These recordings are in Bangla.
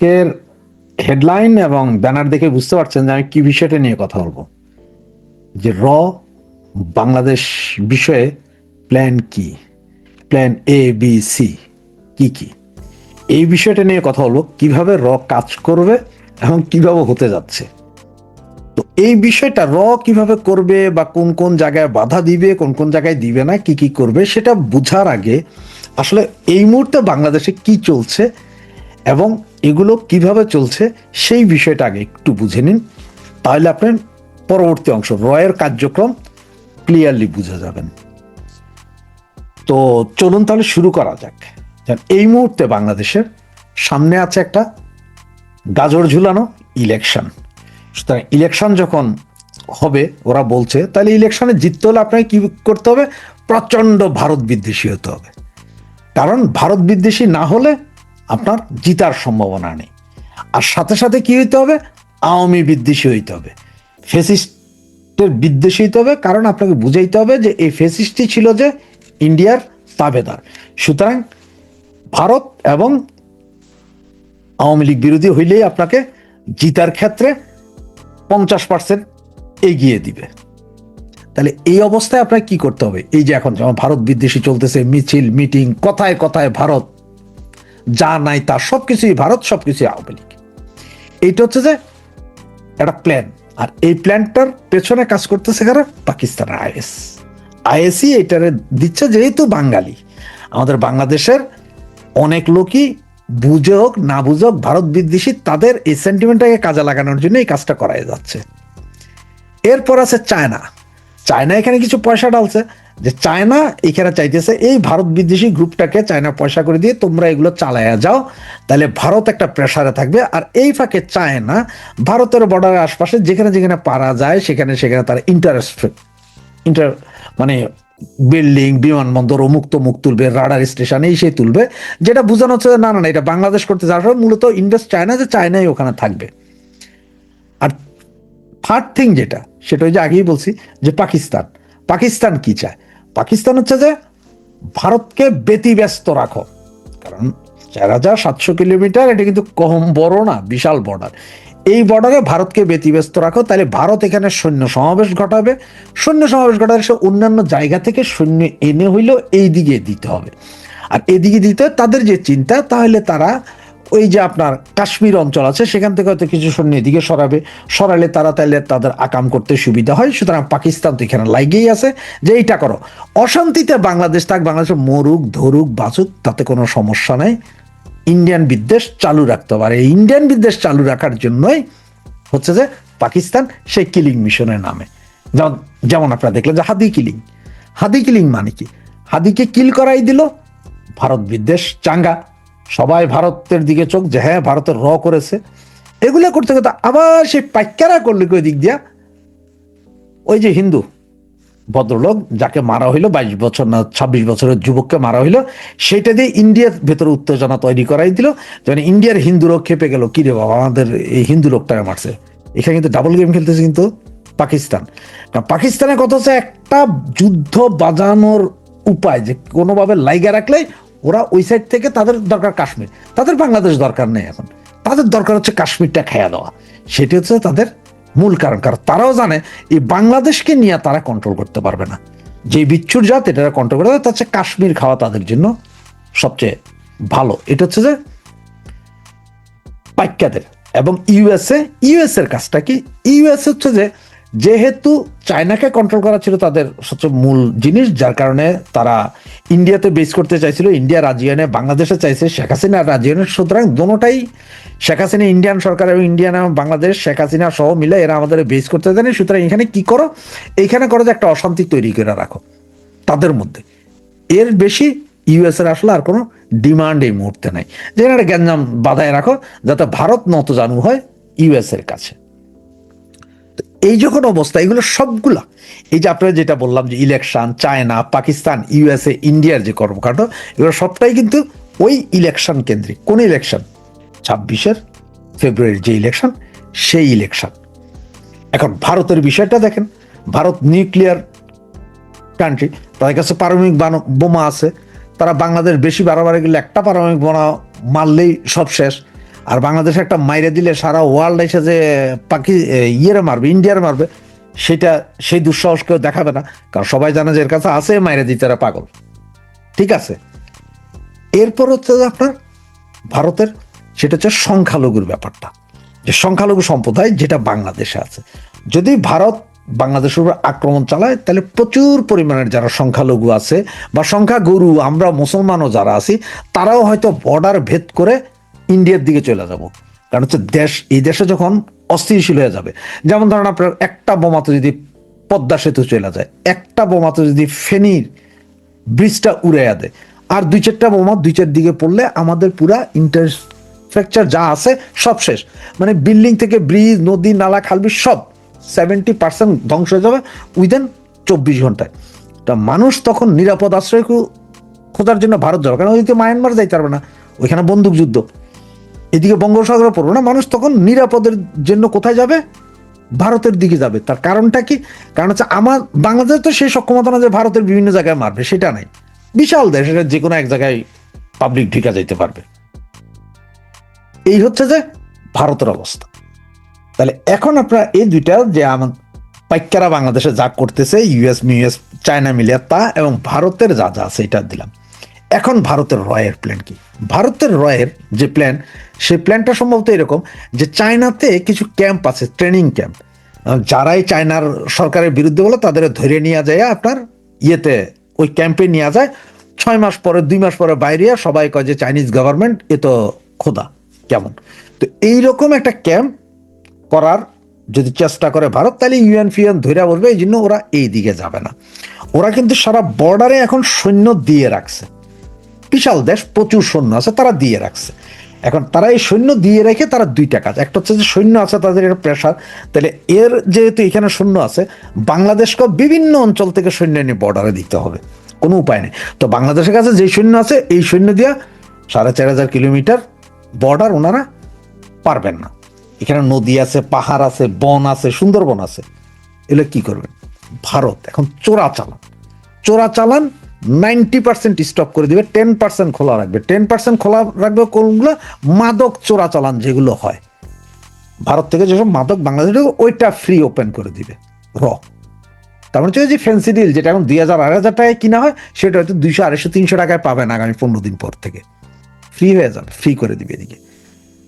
এর হেডলাইন এবং ব্যানার দেখে বুঝতে পারছেন যে আমি কি বিষয়টা নিয়ে কথা বলব। যে র বাংলাদেশ বিষয়ে প্ল্যান কি? প্ল্যান এ বি সি কি কি? এই বিষয়টা নিয়ে কথা বলব, কীভাবে র কাজ করবে এবং কীভাবে হতে যাচ্ছে। তো এই বিষয়টা র কীভাবে করবে বা কোন কোন জায়গায় বাধা দিবে, কোন কোন জায়গায় দিবে না, কি কি করবে, সেটা বোঝার আগে আসলে এই মুহূর্তে বাংলাদেশে কি চলছে এবং এগুলো কীভাবে চলছে সেই বিষয়টা আগে একটু বুঝে নিন। তাহলে আপনার পরবর্তী অংশ, রয়ের কার্যক্রম ক্লিয়ারলি বুঝে যাবেন। তো চলুন তাহলে শুরু করা যাক। এই মুহূর্তে বাংলাদেশের সামনে আছে একটা গাজর ঝুলানো ইলেকশন সুতরাং ইলেকশন যখন হবে, ওরা বলছে, তাহলে ইলেকশনে জিততে হলে আপনাকে কি করতে হবে? প্রচণ্ড ভারত বিদ্বেষী হতে হবে। কারণ ভারত বিদ্বেষী না হলে আপনার জিতার সম্ভাবনা নেই। আর সাথে সাথে কি হইতে হবে? আওয়ামী বিদ্বেষী হইতে হবে। ফেসিস্টের বিদ্বেষী হইতে হবে, কারণ আপনাকে বুঝাইতে হবে যে এই ফেসিস্টই ছিল যে ইন্ডিয়ার তাবেদার। সুতরাং ভারত এবং আওয়ামী লীগ বিরোধী হইলেই আপনাকে জিতার ক্ষেত্রে পঞ্চাশ পার্সেন্ট এগিয়ে দিবে। তাহলে এই অবস্থায় আপনাকে কি করতে হবে? এই যে এখন যেমন ভারত বিদ্বেষী চলতেছে, মিছিল, মিটিং, কথায় কথায় ভারত যা নাই তা সবকিছুই ভারত, সবকিছুই আওয়ামী লীগ। এইটা হচ্ছে যে একটা প্ল্যান আর এই প্ল্যানটার পেছনে কাজ করতেছে কারা? পাকিস্তান আইএস। আইএসই এটারে দিচ্ছে যেহেতু বাঙালি। আমাদের বাংলাদেশের অনেক লোকই বুঝে হোক, না বুঝে হোক, ভারত বিদ্বেষী, তাদের এই সেন্টিমেন্টটাকে কাজে লাগানোর জন্য এই কাজটা করাই যাচ্ছে। এরপর আছে চায়না। চায়না এখানে কিছু পয়সা ডালছে যে চায়না এখানে চাইতেছে, এই ভারত বিদ্বেষী গ্রুপটাকে চায়না পয়সা করে দিয়ে তোমরা এগুলো চালায়া যাও, তাহলে ভারত একটা প্রেসারে থাকবে। আর এই ফাঁকে চায়না ভারতের বর্ডারের আশপাশে যেখানে যেখানে পারা যায়, সেখানে সেখানে তারা ইন্টারেস্ট ইন্টার মানে বিল্ডিং বিমানবন্দর, অমুক তমুক তুলবে রাডার স্টেশন এই সেই তুলবে, যেটা বোঝানো হচ্ছে না না না, এটা বাংলাদেশ করতে যাওয়ার মূলত ইনভেস্ট চায়না যে চায়নাই ওখানে থাকবে। আর থার্ড থিং যেটা, সেটা ওই যে আগেই বলছি যে পাকিস্তান পাকিস্তান কি চায়? পাকিস্তান হচ্ছে যে ভারতকে ব্যতিব্যস্ত রাখো। কারণ চার হাজার সাতশো কিলোমিটার, এটা কিন্তু কম বড় না, বিশাল বর্ডার এই বর্ডারে ভারতকে ব্যতিব্যস্ত রাখো, তাহলে ভারত এখানে সৈন্য সমাবেশ ঘটাবে। সৈন্য সমাবেশ ঘটালে সে অন্যান্য জায়গা থেকে সৈন্য এনে হইলেও এই দিকে দিতে হবে। আর এদিকে দিতে তাদের যে চিন্তা, তাহলে তারা ওই যে আপনার কাশ্মীর অঞ্চল আছে, সেখান থেকে হয়তো কিছু সৈন্য এদিকে সরাবে। সরালে তারা তাহলে তাদের আকাম করতে সুবিধা হয়। সুতরাং পাকিস্তান তো এখানে লাগেই আছে যে এইটা করো। অশান্তিতে বাংলাদেশ থাক, বাংলাদেশ মরুক, ধরুক, বাঁচুক, তাতে কোনো সমস্যা নেই। ইন্ডিয়ান বিদ্বেষ চালু রাখতে পারে ইন্ডিয়ান বিদ্বেষ চালু রাখার জন্যই হচ্ছে যে পাকিস্তান সেই কিলিং মিশনের নামে। যেমন যেমন আপনারা দেখলেন যে হাদি কিলিং। হাদি কিলিং মানে কি? হাদিকে কিল করাই দিল। ভারত বিদ্বেষ চাঙ্গা। সবাই ভারতের দিকে চোখ যে হ্যাঁ ভারতের র করেছে। এগুলো করতে করতে আবার সেই পাইকারা করলে ওই দিক দিয়া? ওই যে হিন্দু ভদ্রলোক যাকে মারা হইল, বাইশ বছর না, ছাব্বিশ বছরের যুবককে মারা হইল, সেটা দিয়ে ইন্ডিয়ার ভেতরে উত্তেজনা তৈরি করাই দিল। যেন ইন্ডিয়ার হিন্দু লোক খেপে গেল, কি রে বাবা, আমাদের এই হিন্দু লোকটাকে মারছে। এখানে কিন্তু ডাবল গেম খেলতেছে কিন্তু পাকিস্তান। পাকিস্তানের কথা হচ্ছে একটা যুদ্ধ বাজানোর উপায় যে কোনোভাবে লাইগা রাখলে ওরা ওই সাইড থেকে তাদের দরকার কাশ্মীর। তাদের বাংলাদেশ দরকার নেই এখন। তাদের দরকার হচ্ছে কাশ্মীরটা খেয়া দেওয়া। সেটি হচ্ছে তাদের মূল কারণ। কারণ তারাও জানে, এই বাংলাদেশকে নিয়ে তারা কন্ট্রোল করতে পারবে না। যে বিচ্ছুর জাত এটা কন্ট্রোল করে তার হচ্ছে কাশ্মীর খাওয়া তাদের জন্য সবচেয়ে ভালো। এটা হচ্ছে যে পাইকাদের এবং ইউএসএ ইউএস এর কাজটা কি? ইউএস হচ্ছে যে যেহেতু চায়নাকে কন্ট্রোল করা ছিল তাদের সবচেয়ে মূল জিনিস, যার কারণে তারা ইন্ডিয়াতে বেস করতে চাইছিল, ইন্ডিয়া রাজিয়ানে বাংলাদেশে চাইছে শেখ হাসিনা রাজিয়ানে সুতরাং দোনোটাই শেখ হাসিনা ইন্ডিয়ান সরকার এবং ইন্ডিয়ান বাংলাদেশ, শেখ হাসিনা সহ মিলে এরা আমাদের বেস করতে জানে। সুতরাং এখানে কি করো? এইখানে করো যে একটা অশান্তি তৈরি করে রাখো তাদের মধ্যে। এর বেশি ইউএস এর আসলে আর কোনো ডিমান্ড এই মুহূর্তে নাই। যেখানে একটা গ্যাঞ্জাম বাধায় রাখো, যাতে ভারত নত জানু হয় ইউএস এর কাছে। এই যখন অবস্থা, এগুলো সবগুলা। এই যে আপনারা যেটা বললাম যে ইলেকশন, চায়না, পাকিস্তান, ইউএসএ, ইন্ডিয়ার যে কর্মকাণ্ড, এগুলো সবটাই কিন্তু ওই ইলেকশন কেন্দ্রিক। কোন ইলেকশন? ছাব্বিশের ফেব্রুয়ারির যে ইলেকশন, সেই ইলেকশন। এখন ভারতের বিষয়টা দেখেন। ভারত নিউক্লিয়ার কান্ট্রি তাদের কাছে পারমাণবিক বোমা আছে। তারা বাংলাদেশ বেশি বাড়াবাড়ি গেলে একটা পারমাণবিক বোমা মারলেই সব শেষ। আর বাংলাদেশ একটা মাইরে দিলে সারা ওয়ার্ল্ড এসে যে পাকি ইয়েরে মারবে, ইন্ডিয়ার মারবে, সেটা সেই দুঃসাহস কেউ দেখাবে না। কারণ সবাই জানে যে এর কাছে আছে মাইরে দিতে এরা পাগল। ঠিক আছে? এরপর হচ্ছে আপনার ভারতের, সেটা হচ্ছে সংখ্যালঘুর ব্যাপারটা। যে সংখ্যালঘু সম্প্রদায় যেটা বাংলাদেশে আছে। যদি ভারত বাংলাদেশের উপর আক্রমণ চালায়, তাহলে প্রচুর পরিমাণের যারা সংখ্যালঘু আছে বা সংখ্যাগুরু, আমরা মুসলমানও যারা আছি, তারাও হয়তো বর্ডার ভেদ করে ইন্ডিয়ার দিকে চলে যাব। কারণ হচ্ছে দেশ, এই দেশে যখন অস্থিরশীল হয়ে যাবে, যেমন ধরেন আপনার একটা বোমাতে যদি পদ্মা সেতু চলে যায়, একটা বোমাতে যদি ফেনীর ব্রিজটা উড়াইয়া দেয়, আর দুই চারটা বোমা দুই চার দিকে পড়লে আমাদের পুরা ইন্টারস্ট্রাকচার যা আছে সব শেষ। মানে বিল্ডিং থেকে ব্রিজ, নদী, নালা, খালবি সব সেভেন্টি পার্সেন্ট ধ্বংস হয়ে যাবে উইদিন চব্বিশ ঘন্টায়। তা মানুষ তখন নিরাপদ আশ্রয় খোঁজার জন্য ভারত যাবে কারণ ওইদিকে মায়ানমার যাইতে পারবে না। ওইখানে বন্দুক যুদ্ধ এদিকে বঙ্গোপসাগরে পড়বে না, মানুষ তখন নিরাপদের জন্য কোথায় যাবে? ভারতের দিকে যাবে। তার কারণটা কি? কারণ হচ্ছে আমার, বাংলাদেশ তো সেই সক্ষমতা না যে ভারতের বিভিন্ন জায়গায় মারবে, সেটা নাই। বিশাল দেশ, এটা যে কোনো এক জায়গায় পাবলিক ঢিকা যাইতে পারবে। এই হচ্ছে যে ভারতের অবস্থা। তাহলে এখন আপনারা এই দুইটা যে আমার পাইকারা বাংলাদেশে যা করতেছে ইউএস মিউএস চায়না মিলিয়া তা এবং ভারতের যা যা আছে, এটা দিলাম। এখন ভারতের রয়ের প্ল্যান কি? ভারতের রয়ের যে প্ল্যান সেই প্ল্যানটা সম্ভবত এরকম যে চায়নাতে কিছু ক্যাম্প আছে ট্রেনিং ক্যাম্প যারাই চায়নার সরকারের বিরুদ্ধে বলে, তাদের ধরে নিয়ে যায় আপনার ইয়েতে, ওই ক্যাম্পে নিয়ে যায়। ছয় মাস পরে, দুই মাস পরে বাইরে সবাই কয় যে চাইনিজ গভর্নমেন্ট এ তো খোদা, কেমন? তো এইরকম একটা ক্যাম্প করার যদি চেষ্টা করে ভারত, তাহলে ইউএন ফিউএন ধরে বলবে, এই জন্য ওরা এই দিকে যাবে না। ওরা কিন্তু সারা বর্ডারে এখন সৈন্য দিয়ে রাখছে। বিশাল দেশ, প্রচুর সৈন্য আছে, তারা দিয়ে রাখছে। এখন তারা এই সৈন্য দিয়ে রেখে তারা দুইটা কাজ। একটা হচ্ছে যে সৈন্য আছে, তাদের এটা প্রেশার তাহলে এর যেহেতু এখানে সৈন্য আছে বাংলাদেশকে বিভিন্ন অঞ্চল থেকে সৈন্য এনে বর্ডারে দিতে হবে। কোনো উপায় নেই। তো বাংলাদেশের কাছে যেই সৈন্য আছে, এই সৈন্য দিয়া সাড়ে চার হাজার কিলোমিটার বর্ডার ওনারা পারবেন না। এখানে নদী আছে, পাহাড় আছে, বন আছে, সুন্দরবন আছে। এগুলো কি করবেন? ভারত, এখন চোরা চালান চোরা চালান নাইনটি পার্সেন্ট স্টপ করে দিবে টেন পার্সেন্ট খোলা রাখবে। টেন পার্সেন্ট খোলা রাখবে কোনগুলো? মাদক চোরাচালান যেগুলো হয়। ভারত থেকে যেসব মাদক বাংলাদেশে ওইটা ফ্রি ওপেন করে দিবে, র। তার মানে যে ফ্যান্সি ডিল যেটা এখন দুই হাজার, আড়াই হাজার টাকায় কিনা হয়, সেটা হয়তো দুইশো, আড়াইশো, তিনশো টাকায় পাবেন আগামী পনেরো দিন পর থেকে। ফ্রি হয়ে যাবে ফ্রি করে দিবে এদিকে।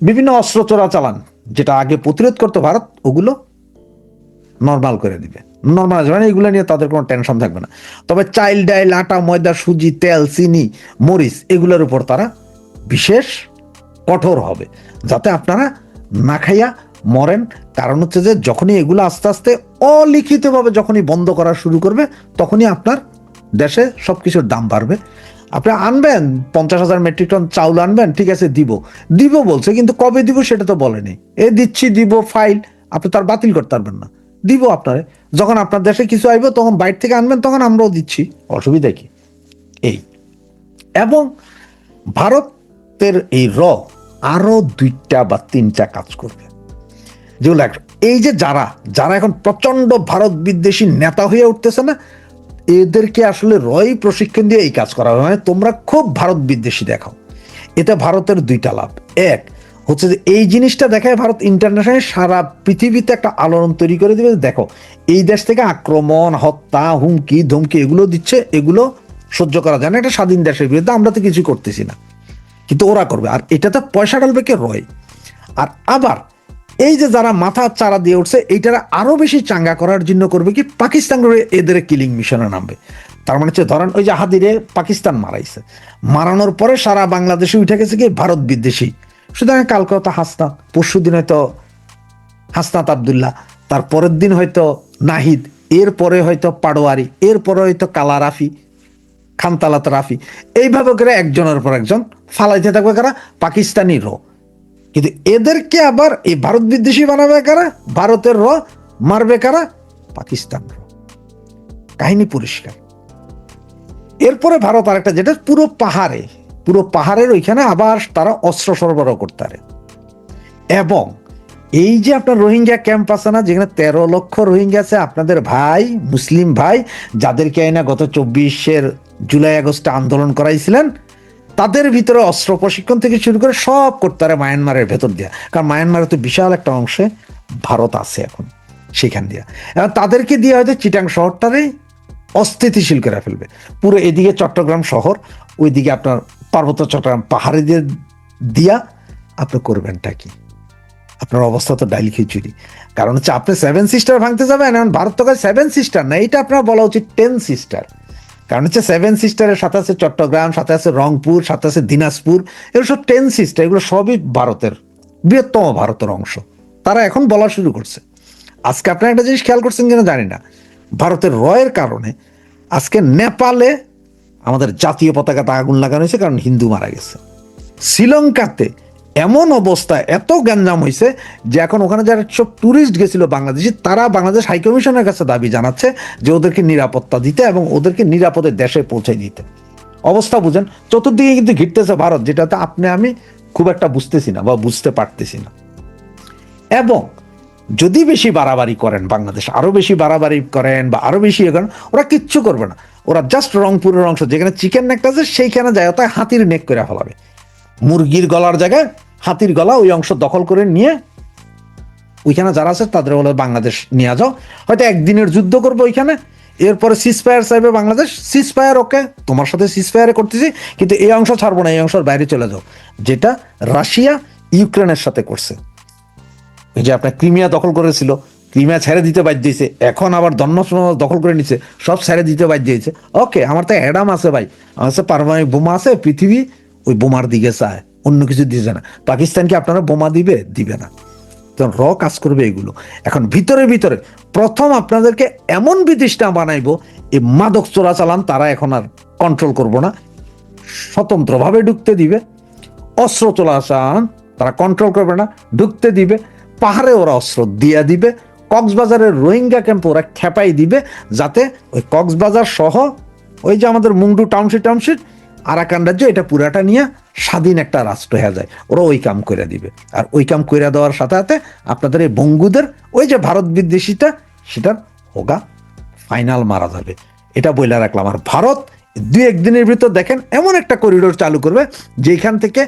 বিভিন্ন অস্ত্র চোরা চালান যেটা আগে প্রতিরোধ করতো ভারত, ওগুলো নর্মাল করে দিবে। নর্মাল মানে এগুলো নিয়ে তাদের কোনো টেনশন থাকবে না। তবে চাইল ডাইল, আটা, ময়দা, সুজি, তেল, চিনি, মরিচ, এগুলোর উপর তারা বিশেষ কঠোর হবে। যাতে আপনারা না খাইয়া মরেন। কারণ হচ্ছে যে যখনই এগুলো আস্তে আস্তে অলিখিতভাবে যখনই বন্ধ করা শুরু করবে, তখনই আপনার দেশে সব কিছুর দাম বাড়বে। আপনি আনবেন, পঞ্চাশ হাজার মেট্রিক টন চাউল আনবেন, ঠিক আছে, দিব। দিব বলছে, কিন্তু কবে দিব সেটা তো বলেনি। এ দিচ্ছি, দিব ফাইল আপনি তার বাতিল করতে পারবেন না। দিব আপনারে। যখন আপনার দেশে কিছু আইব তখন বাইরে থেকে আনবেন তখন আমরাও দিচ্ছি। অসুবিধা কি? এই। এবং ভারতের এই র আরও দুইটা বা তিনটা কাজ করবে। যেগুলো এই যে যারা যারা এখন প্রচণ্ড ভারত বিদ্বেষী নেতা হয়ে উঠতেছে না এদেরকে আসলে রয় প্রশিক্ষণ দিয়ে এই কাজ করা হবে। মানে তোমরা খুব ভারত বিদ্বেষী দেখাও। এতে ভারতের দুইটা লাভ। এক হচ্ছে যে এই জিনিসটা দেখায় ভারত ইন্টারন্যাশনাল সারা পৃথিবীতে একটা আলোড়ন তৈরি করে দিবে। দেখো, এই দেশ থেকে আক্রমণ, হত্যা, হুমকি, ধমকি এগুলো দিচ্ছে, এগুলো সহ্য করা যায় না। এটা স্বাধীন দেশের বিরুদ্ধে আমরা তো কিছু করতেছি না। কিন্তু ওরা করবে। আর এটাতে পয়সা ডালবে কে? রয়। আর আবার এই যে যারা মাথা চারা দিয়ে উঠছে, এইটারা আরও বেশি চাঙ্গা করার জন্য করবে কি? পাকিস্তান এদের কিলিং মিশনে নামবে। তার মানে হচ্ছে, ধরেন ওই যে হাদিরে পাকিস্তান মারাইছে। মারানোর পরে সারা বাংলাদেশে উঠে গেছে কি? ভারত বিদ্বেষী। সুতরাং কালকে হয়তো হাসনাত পরশু দিন হয়তো হাসনাত আবদুল্লাহ, তার পরের দিন হয়তো নাহিদ এরপরে হয়তো পাডোয়ারি এরপরে হয়তো কালা রাফি, খানতালাত রাফি। এইভাবে করে একজনের পর একজন ফালাইতে থাকবে কারা? পাকিস্তানি র। কিন্তু এদেরকে আবার এই ভারত বিদ্বেষী বানাবে কারা? ভারতের র মারবে কারা? পাকিস্তান কাহিনী পরিষ্কার। এরপরে ভারত আরেকটা, যেটা পুরো পাহাড়ে পুরো পাহাড়ের ওইখানে আবার তারা অস্ত্র সরবরাহ করতে পারে। এবং এই যে আপনার রোহিঙ্গা ক্যাম্প আছে না, যেখানে তেরো লক্ষ রোহিঙ্গা আছে, আপনাদের ভাই, মুসলিম ভাই, যাদেরকে আইনা গত চব্বিশের জুলাই আগস্টে আন্দোলন করাইছিলেন, তাদের ভিতরে অস্ত্র প্রশিক্ষণ থেকে শুরু করে সব করতে পারে মায়ানমারের ভেতর দিয়া। কারণ মায়ানমারের তো বিশাল একটা অংশে ভারত আছে এখন, সেখান দিয়া। এবং তাদেরকে দিয়ে হয়তো চিটাং শহরটারে অস্থিতিশীল করে ফেলবে। পুরো এদিকে চট্টগ্রাম শহর, ওইদিকে আপনার পার্বত্য চট্টগ্রাম পাহাড়ে দিয়ে দিয়া, আপনি করবেনটা কি? আপনার অবস্থা তো ডাইল খিচুড়ি। কারণ হচ্ছে আপনি সেভেন সিস্টার ভাঙতে যাবেন, এখন ভারত তো সেভেন সিস্টার না এটা আপনার বলা উচিত টেন সিস্টার কারণ হচ্ছে সেভেন সিস্টারের সাথে আছে চট্টগ্রাম, সাথে আছে রংপুর, সাথে আছে দিনাজপুর, এগুলো সব টেন সিস্টার এগুলো সবই ভারতের, বৃহত্তম ভারতের অংশ। তারা এখন বলা শুরু করছে। আজকে আপনারা একটা জিনিস খেয়াল করছেন কিনা জানি না। ভারতের রয়ের কারণে আজকে নেপালে আমাদের জাতীয় পতাকাতে আগুন লাগানো হয়েছে? কারণ হিন্দু মারা গেছে। শ্রীলঙ্কাতে এমন অবস্থা, এত গ্যাঞ্জাম হয়েছে যে এখন ওখানে যারা সব ট্যুরিস্ট গেছিল বাংলাদেশি, তারা বাংলাদেশ হাইকমিশনের কাছে দাবি জানাচ্ছে যে ওদেরকে নিরাপত্তা দিতে এবং ওদেরকে নিরাপদে দেশে পৌঁছে দিতে। অবস্থা বুঝেন, চতুর্দিকে কিন্তু ঘিরতেছে ভারত, যেটাতে আপনি, আমি খুব একটা বুঝতেছি না বা বুঝতে পারতেছি না। এবং যদি বেশি বাড়াবাড়ি করেন বাংলাদেশ, আরও বেশি বাড়াবাড়ি করেন বা আরও বেশি করেন, ওরা কিচ্ছু করবে না। ওরা জাস্ট রংপুরের অংশ, যেখানে চিকেন নেকটা আছে, সেইখানে যায় তাই হাতির নেক করে ফেলাবে। মুরগির গলার জায়গায় হাতির গলা ওই অংশ দখল করে নিয়ে, ওইখানে যারা আছে, তাদের বলে বাংলাদেশ নিয়ে যাও। হয়তো একদিনের যুদ্ধ করব ওইখানে, এরপরে সিসফায়ার চাইবে বাংলাদেশ সিসফায়ার ওকে তোমার সাথে সিসফায়ারে করতেছি, কিন্তু এই অংশ ছাড়বো না, এই অংশের বাইরে চলে যাও। যেটা রাশিয়া ইউক্রেনের সাথে করছে। এই যে আপনার ক্রিমিয়া দখল করেছিল ক্রিমিয়া ছেড়ে দিতে বাধ্য দিয়েছে এখন আবার দন্ন দখল করে নিচ্ছে সব ছেড়ে দিতে বাধ্য দিয়েছে ওকে আমার তো অ্যাডাম আছে ভাই, আমার কাছে পারমাণবিক বোমা আছে, পৃথিবী ওই বোমার দিকে চায়, অন্য কিছু দিচ্ছে না। পাকিস্তানকে আপনারা বোমা দিবে? দিবে না। তখন র কাজ করবে এগুলো। এখন ভিতরে ভিতরে, প্রথম আপনাদেরকে এমন বিদেশটা বানাইবো, এই মাদক চোরাচালান তারা এখন আর কন্ট্রোল করব না। স্বতন্ত্রভাবে ঢুকতে দিবে। অস্ত্র চোরাচালান তারা কন্ট্রোল করবে না, ঢুকতে দিবে। পাহাড়ে ওরা অস্ত্র দিয়ে দিবে। কক্সবাজারের রোহিঙ্গা ক্যাম্প ওরা খেপাই দিবে যাতে ওই কক্সবাজার সহ ওই যে আমাদের মুন্ডু টাউনশিপ টাউনশিপ আরাকান রাজ্য, এটা পুরাটা নিয়ে স্বাধীন একটা রাষ্ট্র হয়ে যায়। ওরা ওই কাম করে দিবে। আর ওই কাম করে দেওয়ার সাথে সাথে আপনাদের এই বঙ্গুদের ওই যে ভারত বিদ্বেষীটা, সেটার হোগা ফাইনাল মারা যাবে। এটা বইলা রাখলাম। আর ভারত দুই একদিনের ভিতর দেখেন এমন একটা করিডোর চালু করবে যেখান থেকে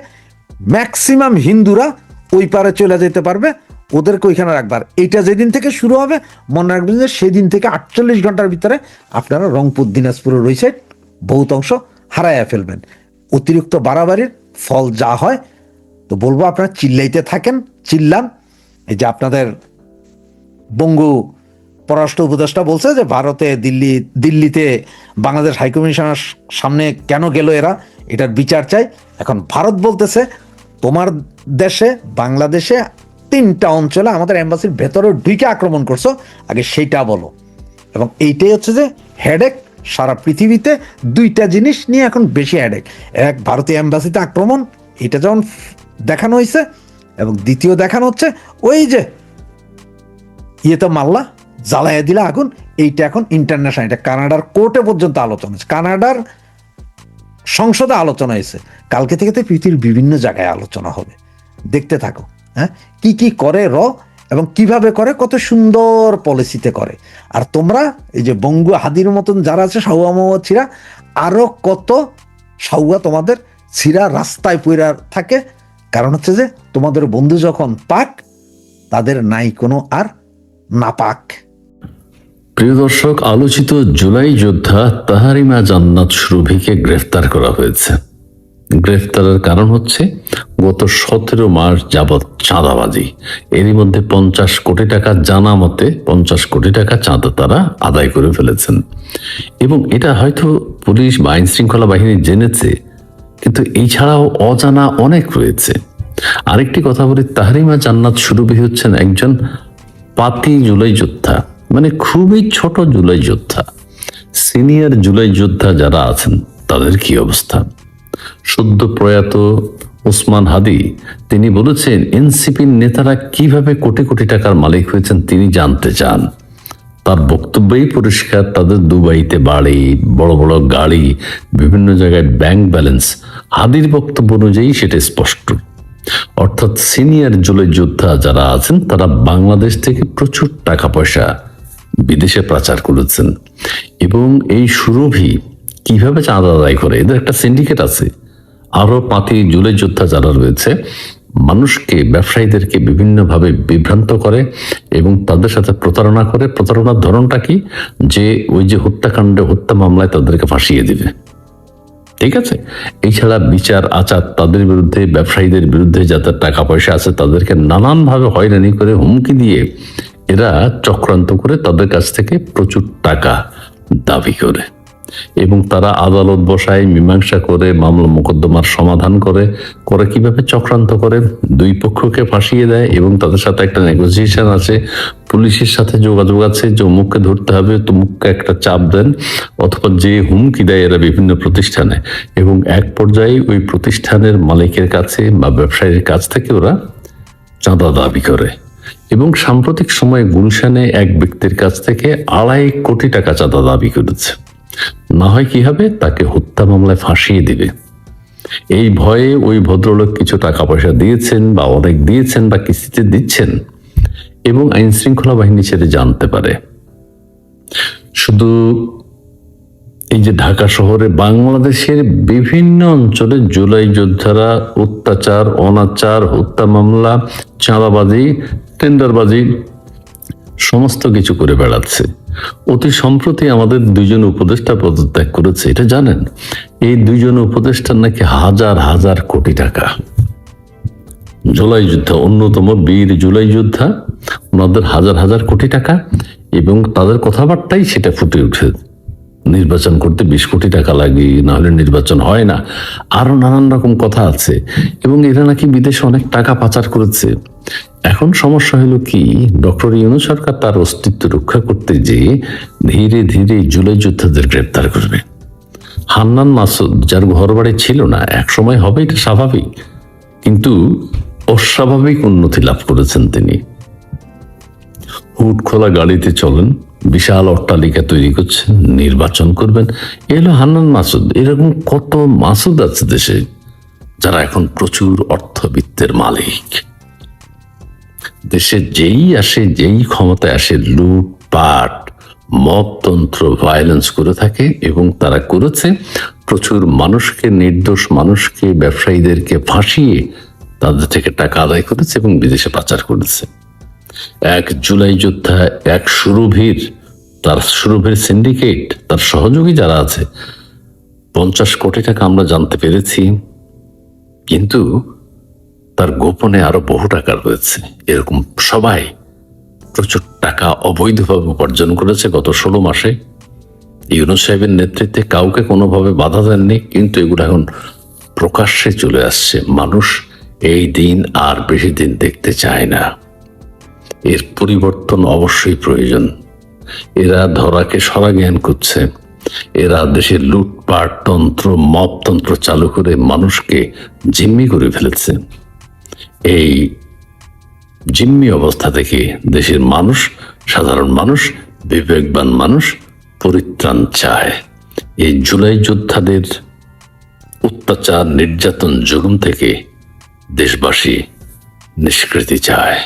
ম্যাক্সিমাম হিন্দুরা ওই পারে চলে যেতে পারবে। ওদেরকে ওইখানে রাখবার। এইটা যেদিন থেকে শুরু হবে, মনে রাখবেন যে সেদিন থেকে আটচল্লিশ ঘণ্টার ভিতরে আপনারা রংপুর, দিনাজপুরের ওই সাইড বহুত অংশ হারাইয়া ফেলবেন। অতিরিক্ত বাড়াবাড়ির ফল যা হয়, তো বলব আপনারা চিল্লাইতে থাকেন, চিল্লান। এই যে আপনাদের বঙ্গু পররাষ্ট্র উপদেষ্টা বলছে যে ভারতে দিল্লি, দিল্লিতে বাংলাদেশ হাইকমিশনের সামনে কেন গেল এরা? এটার বিচার চাই। এখন ভারত বলতেছে, তোমার দেশে, বাংলাদেশে তিনটা অঞ্চলে আমাদের এম্বাসির ভেতরে ঢুকে আক্রমণ করছ। আগে সেইটা বলো। এবং এইটাই হচ্ছে যে হেডেক সারা পৃথিবীতে দুইটা জিনিস নিয়ে এখন বেশি হেডেক এক, ভারতীয় এম্বাসিতে আক্রমণ, এটা যেমন দেখানো হয়েছে এবং দ্বিতীয় দেখানো হচ্ছে, ওই যে ইয়ে তো মাল্লা, জ্বালাইয়া দিলে আগুন, এইটা এখন ইন্টারন্যাশনাল এটা কানাডার কোর্টে পর্যন্ত আলোচনা হচ্ছে কানাডার সংসদে আলোচনা হয়েছে। কালকে থেকে তো পৃথিবীর বিভিন্ন জায়গায় আলোচনা হবে। দেখতে থাকো। হ্যাঁ? কি কি করে র এবং কীভাবে করে? কত সুন্দর পলিসিতে করে। আর তোমরা, এই যে বঙ্গু হাদির মতন যারা আছে সাহুয়া মোহাম্মদ ছিরা আরও কত সাহুয়া তোমাদের ছিরা রাস্তায় পইরা থাকে। কারণ হচ্ছে যে, তোমাদের বন্ধু যখন পাক, তাদের নাই কোনো আর না পাক। প্রিয় দর্শক, আলোচিত জুলাই যোদ্ধা তাহারিমা জান্নাত সুরভিকে গ্রেফতার করা হয়েছে। গ্রেফতারের কারণ হচ্ছে গত সতেরো মাস যাবৎ চাঁদাবাজি। এরই মধ্যে পঞ্চাশ কোটি টাকা জানা মতে পঞ্চাশ কোটি টাকা চাঁদা তারা আদায় করে ফেলেছেন। এবং এটা হয়তো পুলিশ বা আইন শৃঙ্খলা বাহিনী জেনেছে, কিন্তু এই ছাড়াও অজানা অনেক রয়েছে। আরেকটি কথা বলি, তাহরিমা জান্নাত সুরভি হচ্ছেন একজন পাতি জুলাই যোদ্ধা মানে খুবই ছোট জুলাই যোদ্ধা। সিনিয়র জুলাই যোদ্ধা যারা আছেন, তাদের কি অবস্থা? সদ্য প্রয়াত ওসমান হাদি, তিনি বলেছেন, এনসিপির নেতারা কীভাবে কোটি কোটি টাকার মালিক হয়েছেন তিনি জানতে চান। তার বক্তব্যই পরিষ্কার, তাদের দুবাইতে বাড়ি, বড় বড় গাড়ি, বিভিন্ন জায়গায় ব্যাংক ব্যালেন্স। হাদির বক্তব্য অনুযায়ী সেটা স্পষ্ট। অর্থাৎ সিনিয়র জুলাই যোদ্ধা যারা আছেন, তারা বাংলাদেশ থেকে প্রচুর টাকা পয়সা বিদেশে পাচার করেছেন। এবং এই সুরভি কীভাবে চাঁদা আদায় করে? এদের একটা সিন্ডিকেট আছে। আরও পাতি জুলাই যোদ্ধা যারা রয়েছে, মানুষকে, ব্যবসায়ীদেরকে বিভিন্নভাবে বিভ্রান্ত করে এবং তাদের সাথে প্রতারণা করে। প্রতারণার ধরনটা কি? যে ওই যে হত্যাকাণ্ডে হত্যা মামলায় তাদেরকে ফাঁসিয়ে দিবে। ঠিক আছে? এছাড়া বিচার, আচার তাদের বিরুদ্ধে, ব্যবসায়ীদের বিরুদ্ধে যাদের টাকা পয়সা আছে তাদেরকে নানানভাবে হয়রানি করে হুমকি দিয়ে এরা চক্রান্ত করে তাদের কাছ থেকে প্রচুর টাকা দাবি করে। এবং তারা আদালত বসায়, মীমাংসা করে, মামলা মোকদ্দমার সমাধান করে। করে কীভাবে চক্রান্ত করে? দুই পক্ষকে ফাঁসিয়ে দেয় এবং তাদের সাথে একটা নেগোসিয়েশন আছে। পুলিশের সাথে যোগাযোগ আছে যে অমুককে ধরতে হবে, তমুককে একটা চাপ দেন অথবা যে হুমকি দেয় এরা বিভিন্ন প্রতিষ্ঠানে। এবং এক পর্যায়ে ওই প্রতিষ্ঠানের মালিকের কাছে বা ব্যবসায়ীর কাছ থেকে ওরা চাঁদা দাবি করে। এবং সাম্প্রতিক সময়ে গুলশানে এক ব্যক্তির কাছ থেকে আড়াই কোটি টাকা চাঁদা দাবি করেছে। না হয় কি হবে, তাকে হত্যা মামলায় ফাঁসিয়ে দিবে। এই ভয়ে ওই ভদ্রলোক কিছু টাকা পয়সা দিয়েছেন বা অনেক দিয়েছেন বা কিস্তিতে দিচ্ছেন এবং আইন শৃঙ্খলা বাহিনী ছেড়ে জানতে পারে। শুধু এই যে ঢাকা শহরে বাংলাদেশের বিভিন্ন অঞ্চলে জুলাই যোদ্ধারা অত্যাচার, অনাচার, হত্যা মামলা, চাঁদাবাজি, টেন্ডারবাজি, সমস্ত কিছু করে বেড়াচ্ছে। অতি সম্প্রতি আমাদের দুইজন উপদেষ্টা পদত্যাগ করেছে, এটা জানেন? এই দুইজন উপদেষ্টার নাকি হাজার হাজার কোটি টাকা। জুলাই যোদ্ধা, অন্যতম বীর জুলাই যোদ্ধা, ওনাদের হাজার হাজার কোটি টাকা এবং তাদের কথাবার্তাই সেটা ফুটে উঠে নির্বাচন করতে বিশ কোটি টাকা লাগে না হলে নির্বাচন হয় না। আরও নানান রকম কথা আছে, এবং এরা নাকি বিদেশে অনেক টাকা পাচার করেছে। এখন সমস্যা হলো কি, ডক্টর ইউনু সরকার তার অস্তিত্ব রক্ষা করতে যেয়ে ধীরে ধীরে জুলাই যোদ্ধাদের গ্রেপ্তার করবে। হান্নান মাসুদ, যার ঘর বাড়ি ছিল না এক সময় হবে এটা স্বাভাবিক, কিন্তু অস্বাভাবিক উন্নতি লাভ করেছেন তিনি। হুট খোলা গাড়িতে চলেন, বিশাল অট্টালিকা তৈরি করছেন, নির্বাচন করবেন। এ হলো হান্নান মাসুদ, এরকম কত মাসুদ আছে দেশে, যারা এখন প্রচুর অর্থবিত্তের মালিক। দেশে যেই আসে, যেই ক্ষমতায় আসে, লুটপাট মবতন্ত্র ভায়োলেন্স করে থাকে এবং তারা করেছে প্রচুর মানুষকে, নির্দোষ মানুষকে, ব্যবসায়ীদেরকে ফাঁসিয়ে তাদের থেকে টাকা আদায় করেছে এবং বিদেশে পাচার করেছে। এক জুলাই যোদ্ধা, এক সুরভীর, তার সুরভীর সিন্ডিকেট তার সহযোগী যারা আছে, পঞ্চাশ কোটি টাকা আমরা জানতে পেরেছি। কিন্তু তার গোপনে আরও বহু টাকা রয়েছে। এরকম সবাই প্রচুর টাকা অবৈধভাবে উপার্জন করেছে গত ষোলো মাসে। ইউনুস সাহেবের নেতৃত্বে কাউকে কোনোভাবে বাধা দেননি, কিন্তু এগুলো এখন প্রকাশ্যে চলে আসছে। মানুষ এই দিন আর বেশি দিন দেখতে চায় না। এর পরিবর্তন অবশ্যই প্রয়োজন। এরা ধরাকে সরা জ্ঞান করছে। এরা দেশের লুটপাট তন্ত্র, মপতন্ত্র চালু করে মানুষকে জিম্মি করে ফেলেছে। এই জিম্মি অবস্থা থেকে দেশের মানুষ, সাধারণ মানুষ, বিবেকবান মানুষ পরিত্রাণ চায়। এই জুলাই যোদ্ধাদের অত্যাচার, নির্যাতন যুগম থেকে দেশবাসী নিষ্কৃতি চায়।